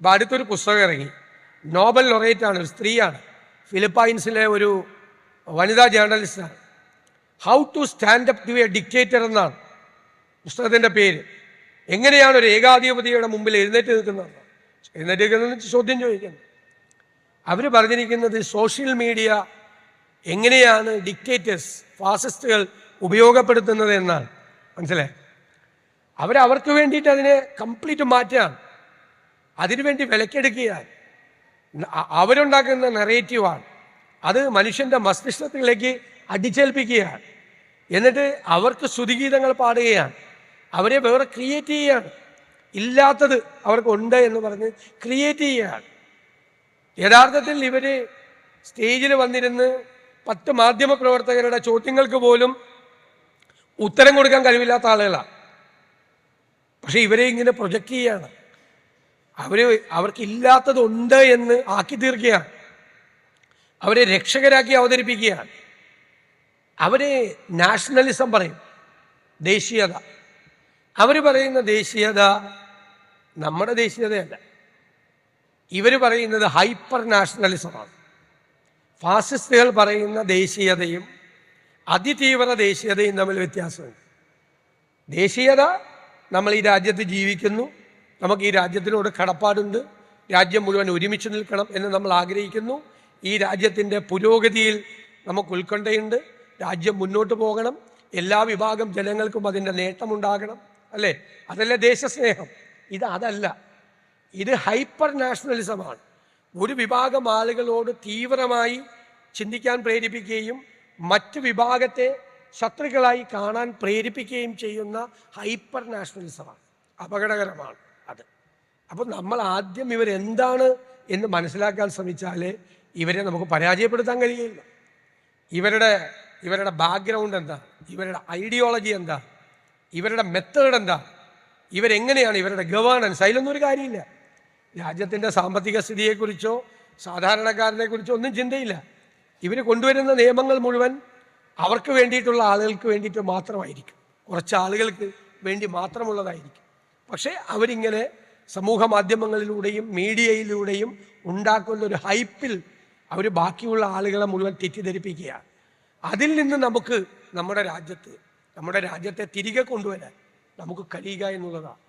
ഇപ്പം അടുത്തൊരു പുസ്തകം ഇറങ്ങി. നോബൽ ലൊറേറ്റ് ആണ് ഒരു സ്ത്രീയാണ്. ഫിലിപ്പൈൻസിലെ ഒരു വനിതാ ജേർണലിസ്റ്റാണ്. How to stand up to a dictator എന്നാണ് പുസ്തകത്തിന്റെ പേര്. എങ്ങനെയാണ് ഒരു ഏകാധിപതിയുടെ മുമ്പിൽ എഴുന്നേറ്റ് നിൽക്കുന്നത്? എഴുന്നേറ്റ് നിൽക്കുന്നത് ചോദ്യം ചോദിക്കുന്നത് അവർ പറഞ്ഞിരിക്കുന്നത് സോഷ്യൽ മീഡിയ എങ്ങനെയാണ് ഡിക്റ്റേറ്റേഴ്സ് ഫാസിസ്റ്റുകൾ ഉപയോഗപ്പെടുത്തുന്നത് എന്നാണ്. മനസ്സിലായി? അവരവർക്ക് വേണ്ടിയിട്ട് അതിനെ കംപ്ലീറ്റ് മാറ്റുകയാണ്. അതിനുവേണ്ടി വിലക്കെടുക്കുകയാണ്. അവരുണ്ടാക്കുന്ന നെറേറ്റീവാണ് അത് മനുഷ്യന്റെ മസ്തിഷ്കത്തിലേക്ക് അടിച്ചേൽപ്പിക്കുകയാണ്. എന്നിട്ട് അവർക്ക് ശ്രുതിഗീതങ്ങൾ പാടുകയാണ്. അവരെ വേറെ ക്രിയേറ്റ് ചെയ്യുകയാണ് ഇല്ലാത്തത് അവർക്കുണ്ട് എന്ന് പറഞ്ഞ് ക്രിയേറ്റ് ചെയ്യുകയാണ് യഥാർത്ഥത്തിൽ ഇവർ സ്റ്റേജിൽ വന്നിരുന്ന് പത്ത് മാധ്യമ പ്രവർത്തകരുടെ ചോദ്യങ്ങൾക്ക് പോലും ഉത്തരം കൊടുക്കാൻ കഴിവില്ലാത്ത ആളുകളാണ് പക്ഷേ ഇവരെ ഇങ്ങനെ പ്രൊജക്റ്റ് ചെയ്യാണ്. അവർ അവർക്കില്ലാത്തതുണ്ട് എന്ന് ആക്കി തീർക്കുകയാണ്. അവരെ രക്ഷകരാക്കി അവതരിപ്പിക്കുകയാണ്. അവർ നാഷണലിസം പറയും. ദേശീയത. അവർ പറയുന്ന ദേശീയത നമ്മുടെ ദേശീയതയല്ല. ഇവർ പറയുന്നത് ഹൈപ്പർ നാഷണലിസമാണ്. ഫാസിസ്റ്റുകൾ പറയുന്ന ദേശീയതയും അതിതീവ്ര ദേശീയതയും തമ്മിൽ വ്യത്യാസമുണ്ട്. ദേശീയത നമ്മൾ ഈ രാജ്യത്ത് ജീവിക്കുന്നു. നമുക്ക് ഈ രാജ്യത്തിനോട് കടപ്പാടുണ്ട്. രാജ്യം മുഴുവൻ ഒരുമിച്ച് നിൽക്കണം എന്ന് നമ്മൾ ആഗ്രഹിക്കുന്നു. ഈ രാജ്യത്തിന്റെ പുരോഗതിയിൽ നമുക്ക് ഉത്കണ്ഠയുണ്ട്. രാജ്യം മുന്നോട്ട് പോകണം. എല്ലാ വിഭാഗം ജനങ്ങൾക്കും അതിന്റെ നേട്ടമുണ്ടാകണം. അല്ലേ? അതല്ലേ ദേശസ്നേഹം? ഇത് അതല്ല. ഇത് ഹൈപ്പർ നാഷണലിസമാണ് ഒരു വിഭാഗം ആളുകളോട് തീവ്രമായി ചിന്തിക്കാൻ പ്രേരിപ്പിക്കുകയും മറ്റ് വിഭാഗത്തെ ശത്രുക്കളായി കാണാൻ പ്രേരിപ്പിക്കുകയും ചെയ്യുന്ന ഹൈപ്പർ നാഷണലിസമാണ് അപകടകരമാണ്. അത്. അപ്പോൾ നമ്മൾ ആദ്യം ഇവരെന്താണ് എന്ന് മനസ്സിലാക്കാൻ ശ്രമിച്ചാലേ ഇവരെ നമുക്ക് പരാജയപ്പെടുത്താൻ കഴിയില്ല ഇവരുടെ ഇവരുടെ ബാക്ക്ഗ്രൗണ്ട് എന്താ? ഇവരുടെ ഐഡിയോളജി എന്താ? ഇവരുടെ മെത്തേഡ് എന്താ? ഇവരെങ്ങനെയാണ് ഇവരുടെ ഗവേണൻസ് അതിലൊന്നും ഒരു കാര്യമില്ല. രാജ്യത്തിന്റെ സാമ്പത്തിക സ്ഥിതിയെക്കുറിച്ചോ സാധാരണക്കാരനെ കുറിച്ചോ ഒന്നും ചിന്തയില്ല. ഇവർ കൊണ്ടുവരുന്ന നിയമങ്ങൾ മുഴുവൻ അവർക്ക് വേണ്ടിയിട്ടുള്ള ആളുകൾക്ക് വേണ്ടിയിട്ട് മാത്രമായിരിക്കും. കുറച്ച് ആളുകൾക്ക് വേണ്ടി മാത്രമുള്ളതായിരിക്കും. പക്ഷേ അവരിങ്ങനെ സമൂഹ മാധ്യമങ്ങളിലൂടെയും മീഡിയയിലൂടെയും ഉണ്ടാക്കുന്ന ഒരു ഹൈപ്പിൽ അവർ ബാക്കിയുള്ള ആളുകളെ മുഴുവൻ തെറ്റിദ്ധരിപ്പിക്കുകയാണ് അതിൽ നിന്ന് നമുക്ക് നമ്മുടെ രാജ്യത്ത് നമ്മുടെ രാജ്യത്തെ തിരികെ കൊണ്ടുവരാൻ നമുക്ക് കഴിയുക എന്നുള്ളതാണ്.